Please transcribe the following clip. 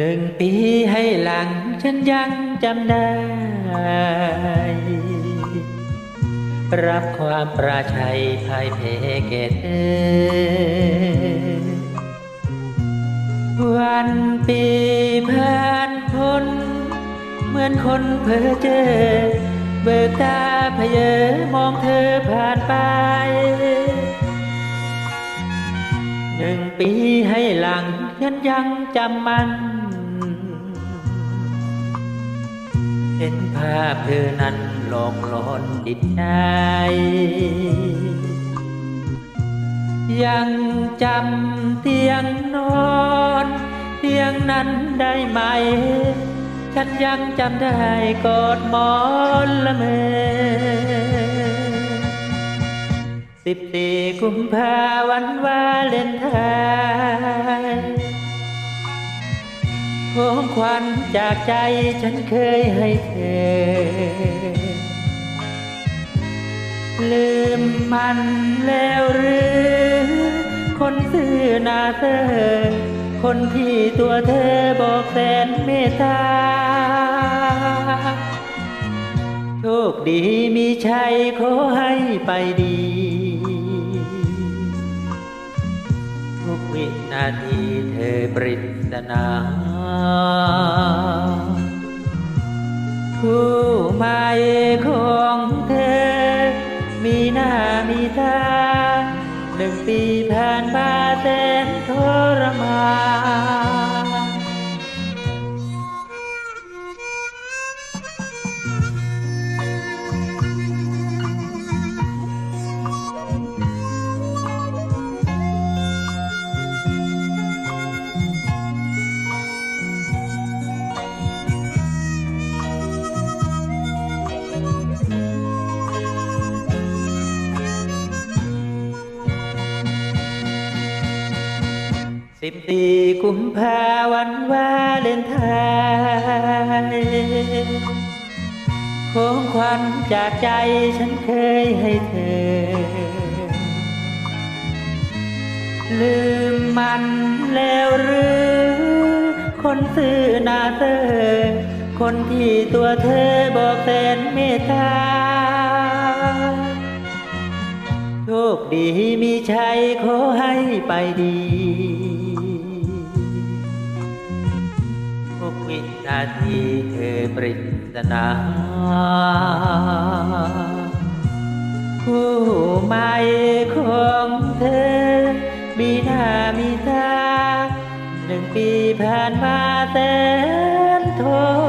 นึ่งปีให้หลังฉันยังจำได้ รับความประชัยภายเพเกตเอวันปีผ่านพ้นเหมือนคนเพ้อเจอ เบิกตาเพเยอมองเธอผ่านไปหนึ่งปีให้หลังฉันยังจำมัน เห็นภาพเธอนั้นหลอกหลอนจิตใจ ยังจำเตียงนอน เตียงนั้นได้ไหม ฉันยังจำได้กอดหมอนละเมอสิบสี่กุมภาวันวาเลนไทน์ ของขวัญจากใจฉันเคยให้เธอ ลืมมันแล้วหรือ คนซื่อหนาเธอ คนที่ตัวเธอบอกแสนเมตตา โชคดีมีชัยขอให้ไปดี ทุกวินาทีเธอปริศนาคู่หมายของเธอ มีหน้ามีตาหนึ่งปีผ่านมาแสนทรมาน สิบสี่กุมภาวันวาเลนไทน์ของขวัญจากใจฉันเคยให้เธอ ลืมมันแล้วหรือ คนซื่อนาเธอ คนที่ตัวเธอบอกแสนเมตตาโชคดีมีชัยขอให้ไปดี ทุกวินาทีเธอปริศนาคู่หม่ของเธอ มีหน้ามีตาหนึ่งปีผ่านมาแสนทน